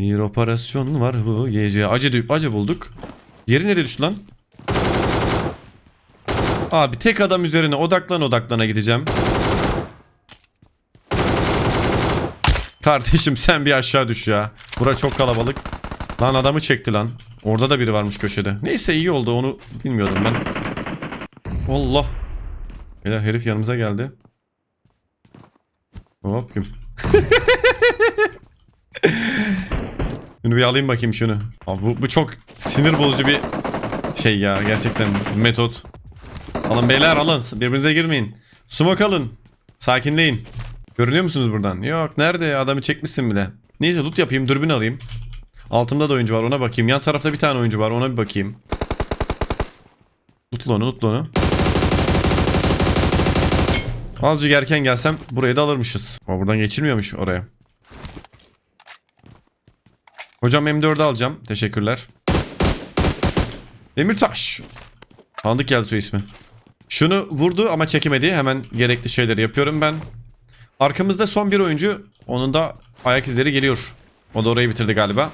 Bir operasyon var bu gece. Acı, acı bulduk. Yeri nereye düştü lan? Abi tek adam üzerine odaklan odaklana gideceğim. Kardeşim sen bir aşağı düş ya. Bura çok kalabalık. Lan adamı çekti lan. Orada da biri varmış köşede. Neyse iyi oldu onu bilmiyordum ben. Allah. Beyler herif yanımıza geldi. Hop güm. Şunu bir alayım bakayım şunu. Abi bu, bu çok sinir bozucu bir şey ya gerçekten metot. Alın beyler alın birbirinize girmeyin. Smoke alın. Sakinleyin. Görünüyor musunuz buradan? Yok nerede adamı çekmişsin bile. Neyse loot yapayım dürbün alayım. Altımda da oyuncu var ona bakayım. Yan tarafta bir tane oyuncu var ona bir bakayım. Lootla onu lootla onu. Azıcık erken gelsem burayı da alırmışız. Ama buradan geçilmiyormuş oraya. Hocam M4'ü alacağım. Teşekkürler. Demirtaş. Tanıdık geldi soy ismi. Şunu vurdu ama çekemedi. Hemen gerekli şeyleri yapıyorum ben. Arkamızda son bir oyuncu. Onun da ayak izleri geliyor. O da orayı bitirdi galiba.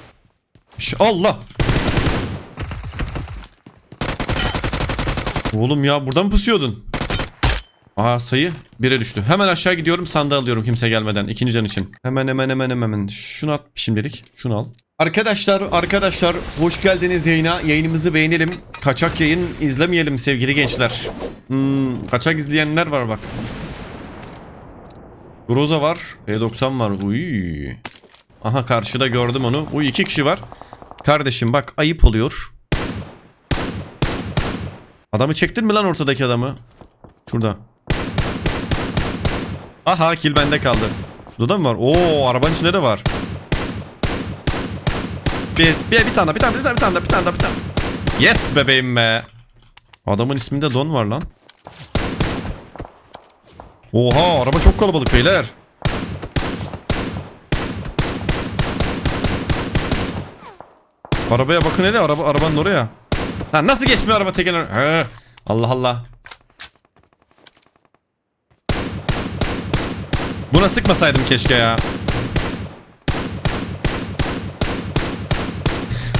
Allah. Oğlum ya buradan pusuyordun? Aha sayı 1'e düştü. Hemen aşağı gidiyorum sandığı alıyorum kimse gelmeden ikinci can için. Hemen hemen hemen hemen. Şunu at şimdilik. Şunu al. Arkadaşlar arkadaşlar hoş geldiniz yayına. Yayınımızı beğenelim. Kaçak yayın izlemeyelim sevgili gençler. Hmm, kaçak izleyenler var bak. Groza var. E90 var. Uy. Aha karşıda gördüm onu. Uy iki kişi var. Kardeşim bak ayıp oluyor. Adamı çektin mi lan ortadaki adamı? Şurada. Aha kill bende kaldı. Şurada da mı var? Oo arabanın içinde de var. Bir, bir, bir tane bir tane bir tane bir tane bir tane bir tane. Yes bebeğim be. Adamın isminde Don var lan. Oha araba çok kalabalık beyler. Arabaya bakın hele araba arabanın oraya. Ha nasıl geçmiyor araba tekerin? Allah Allah. Buna sıkmasaydım keşke ya.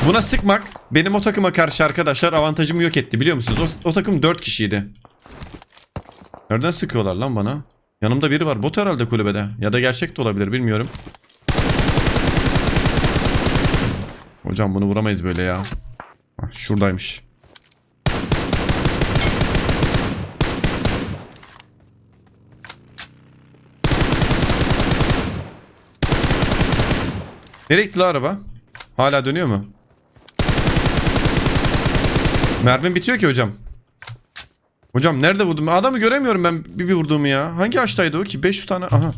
Buna sıkmak benim o takıma karşı arkadaşlar avantajımı yok etti biliyor musunuz? O, o takım 4 kişiydi. Nereden sıkıyorlar lan bana? Yanımda biri var. Bot herhalde kulübede. Ya da gerçek de olabilir bilmiyorum. Hocam bunu vuramayız böyle ya. Hah, şuradaymış. Nereye gitti la araba? Hala dönüyor mu? Mermim bitiyor ki hocam. Hocam nerede vurdum? Adamı göremiyorum ben bir, bir vurduğumu ya. Hangi ağaçtaydı o ki? 500 tane. Aha.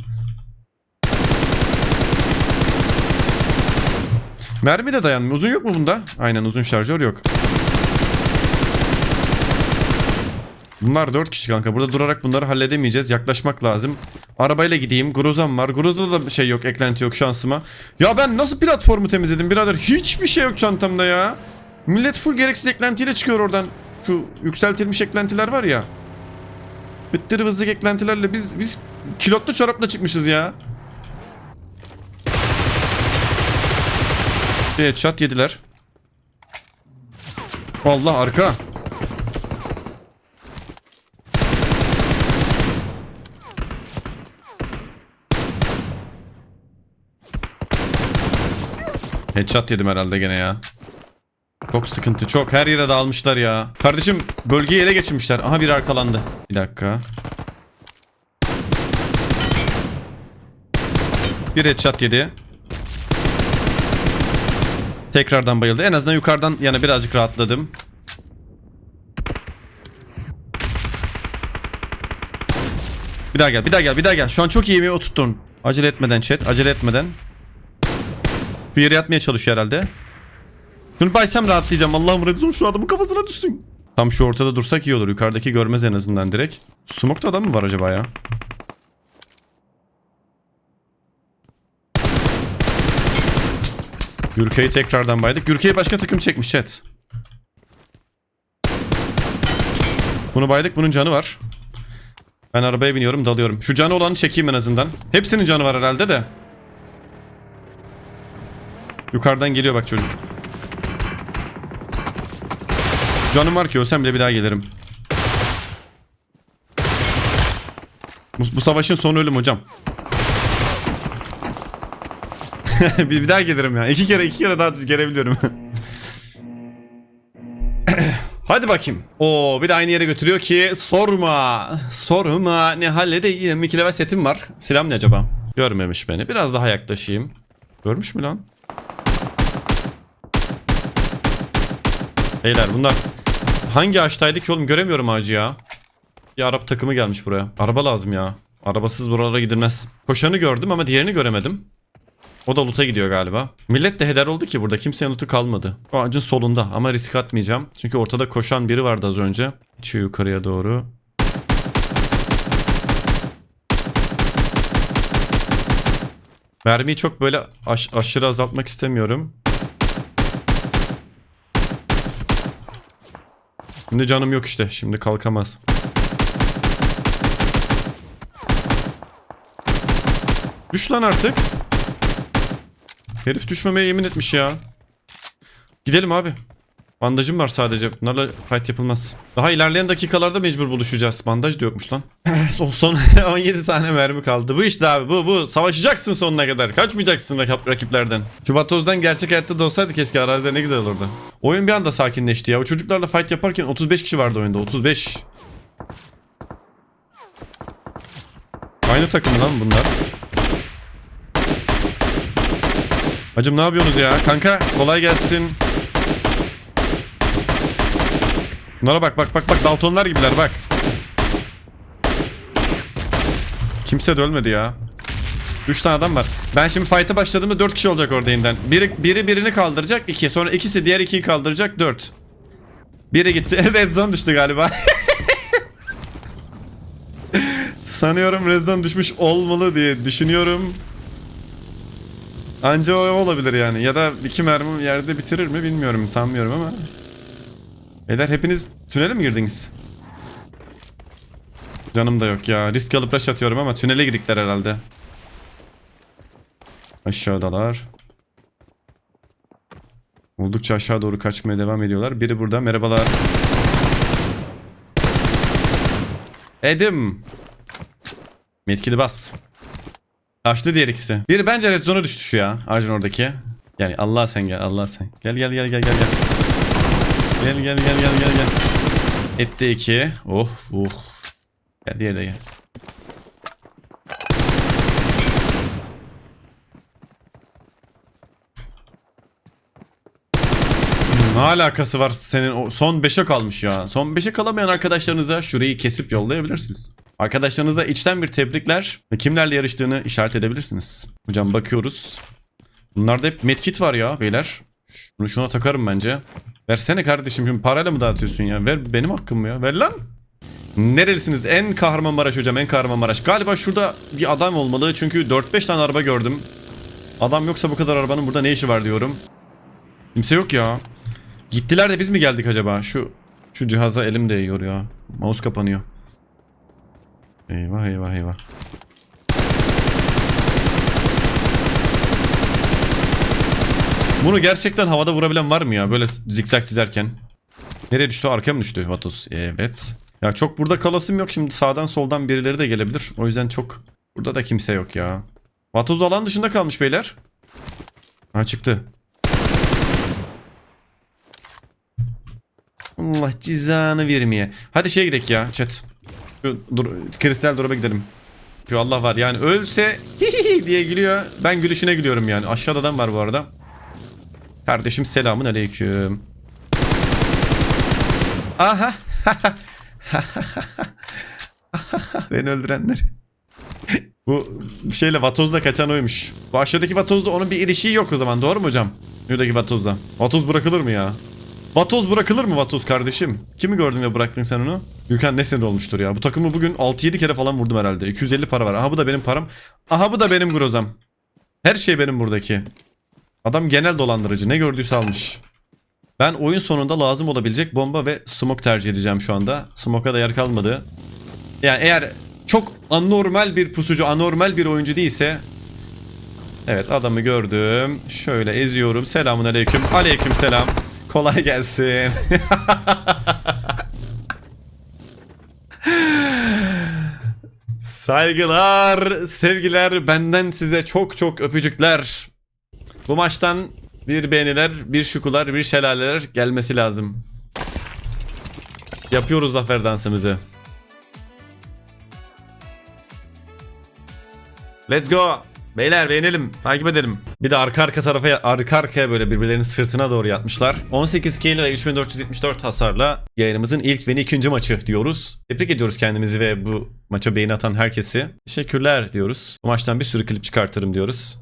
Mermi de dayanmıyor. Uzun yok mu bunda? Aynen uzun şarjör yok. Bunlar 4 kişi kanka. Burada durarak bunları halledemeyeceğiz. Yaklaşmak lazım. Arabayla gideyim. Grozam var. Groza'da da şey yok. Eklenti yok şansıma. Ya ben nasıl platformu temizledim birader? Hiçbir şey yok çantamda ya. Millet full gereksiz eklentiyle çıkıyor oradan. Şu yükseltilmiş eklentiler var ya. Bittiri vızlık eklentilerle biz biz kilotlu çorapla çıkmışız ya. Evet çat yediler. Allah arka. Headshot yedim herhalde gene ya. Çok sıkıntı çok. Her yere dağılmışlar ya. Kardeşim bölgeyi ele geçirmişler. Aha biri arkalandı. Bir dakika. Bir headshot yedi. Tekrardan bayıldı. En azından yukarıdan yana birazcık rahatladım. Bir daha gel, bir daha gel, bir daha gel. Şu an çok iyi mi oturttun? Acele etmeden chat, acele etmeden. Bir yere yatmaya çalışıyor herhalde. Şunu baysam rahatlayacağım. Allah'ım redizon şu adamın kafasına düşsün. Tam şu ortada dursak iyi olur. Yukarıdaki görmez en azından direkt. Smoke'da adam mı var acaba ya? Gürkay'ı tekrardan baydık. Gürkay'ı başka takım çekmiş chat. Bunu baydık. Bunun canı var. Ben arabaya biniyorum dalıyorum. Şu canı olanı çekeyim en azından. Hepsinin canı var herhalde de. Yukarıdan geliyor bak çocuk. Canım var ki ölsem bile bir daha gelirim. Bu, bu savaşın sonu ölüm hocam. bir, bir daha gelirim ya. İki kere iki kere daha gelebiliyorum. Hadi bakayım. Oo bir de aynı yere götürüyor ki sorma. Sorma ne halledeyim. 2 level setim var. Silah ne acaba? Görmemiş beni. Biraz daha yaklaşayım. Görmüş mü lan? Beyler bunlar hangi ağaçtaydı ki oğlum göremiyorum ağacı ya. Bir Arap takımı gelmiş buraya. Araba lazım ya. Arabasız buralara gidilmez. Koşanı gördüm ama diğerini göremedim. O da loot'a gidiyor galiba. Millet de heder oldu ki burada kimsenin loot'u kalmadı. O ağacın solunda ama risk atmayacağım. Çünkü ortada koşan biri vardı az önce. Geçiyor yukarıya doğru. Mermiyi çok böyle aş- aşırı azaltmak istemiyorum. Şimdi canım yok işte. Şimdi kalkamaz. Düş lan artık. Herif düşmemeye yemin etmiş ya. Gidelim abi. Bandajım var sadece. Bunlarla fight yapılmaz. Daha ilerleyen dakikalarda mecbur buluşacağız. Bandaj da yokmuş lan. son, son 17 tane mermi kaldı. Bu işte abi bu bu. Savaşacaksın sonuna kadar. Kaçmayacaksın rakip, rakiplerden. Şu gerçek hayatta da olsaydı keşke arazide ne güzel olurdu. Oyun bir anda sakinleşti ya. O çocuklarla fight yaparken 35 kişi vardı oyunda. 35. Aynı takım lan bunlar. Hacım ne yapıyorsunuz ya? Kanka kolay gelsin. Bunlara bak bak bak bak Daltonlar gibiler bak. Kimse de ölmedi ya. 3 tane adam var. Ben şimdi fight'a başladığımda 4 kişi olacak orada yeniden. Biri, biri birini kaldıracak 2. Sonra ikisi diğer 2'yi kaldıracak 4. Biri gitti. Red zone düştü galiba. Sanıyorum red düşmüş olmalı diye düşünüyorum. Anca o olabilir yani. Ya da iki mermi yerde bitirir mi bilmiyorum. Sanmıyorum ama. Beyler hepiniz tünele mi girdiniz? Canım da yok ya. Risk alıp rush atıyorum ama tünele girdikler herhalde. Aşağıdalar. Oldukça aşağı doğru kaçmaya devam ediyorlar. Biri burada. Merhabalar. Edim. Metkili bas. Açtı diğer ikisi. Biri bence red zone'a düştü şu ya. Ağacın oradaki. Yani Allah sen gel Allah sen. Gel gel gel gel gel gel. Gel gel gel gel gel gel. Etti iki. Oh oh. Gel diğeri de gel. Ne alakası var senin o son 5'e kalmış ya. Son 5'e kalamayan arkadaşlarınıza şurayı kesip yollayabilirsiniz. Arkadaşlarınıza içten bir tebrikler kimlerle yarıştığını işaret edebilirsiniz. Hocam bakıyoruz. Bunlarda hep medkit var ya beyler. Şunu şuna takarım bence. Versene kardeşim şimdi parayla mı dağıtıyorsun ya? Ver benim hakkım mı ya? Ver lan. Nerelisiniz? En Kahramanmaraş hocam en Kahramanmaraş. Galiba şurada bir adam olmalı çünkü 4-5 tane araba gördüm. Adam yoksa bu kadar arabanın burada ne işi var diyorum. Kimse yok ya. Gittiler de biz mi geldik acaba? Şu şu cihaza elim değiyor ya. Mouse kapanıyor. Eyvah eyvah eyvah. Bunu gerçekten havada vurabilen var mı ya? Böyle zikzak çizerken. Nereye düştü? Arkaya mı düştü Vatos? Evet. Ya çok burada kalasım yok şimdi. Sağdan soldan birileri de gelebilir. O yüzden çok... Burada da kimse yok ya. Vatos alan dışında kalmış beyler. Ha çıktı. Allah cizanı vermeye. Hadi şeye gidelim ya chat. Şu dur, kristal drop'a gidelim. Allah var yani ölse diye gülüyor. Ben gülüşüne gülüyorum yani. Aşağıda adam var bu arada. Kardeşim selamun aleyküm. Aha. Beni öldürenler. bu şeyle vatozla kaçan oymuş. Bu aşağıdaki vatozda onun bir ilişiği yok o zaman doğru mu hocam? Şuradaki vatozla. Vatoz bırakılır mı ya? Vatoz bırakılır mı Vatoz kardeşim? Kimi gördün ve bıraktın sen onu? Gülkan ne senede olmuştur ya. Bu takımı bugün 6-7 kere falan vurdum herhalde. 250 para var. Aha bu da benim param. Aha bu da benim grozam. Her şey benim buradaki. Adam genel dolandırıcı. Ne gördüyse almış. Ben oyun sonunda lazım olabilecek bomba ve smoke tercih edeceğim şu anda. Smoke'a da yer kalmadı. Yani eğer çok anormal bir pusucu, anormal bir oyuncu değilse Evet adamı gördüm. Şöyle eziyorum. Selamun aleyküm. Aleyküm selam. Kolay gelsin. Saygılar, sevgiler, benden size çok çok öpücükler. Bu maçtan bir beğeniler, bir şukular, bir şelaleler gelmesi lazım. Yapıyoruz zafer dansımızı. Let's go. Beyler beğenelim. Takip edelim. Bir de arka arka tarafa arka arkaya böyle birbirlerinin sırtına doğru yatmışlar. 18 kill ve 3474 hasarla yayınımızın ilk ve ikinci maçı diyoruz. Tebrik ediyoruz kendimizi ve bu maça beğeni atan herkesi. Teşekkürler diyoruz. Bu maçtan bir sürü klip çıkartırım diyoruz.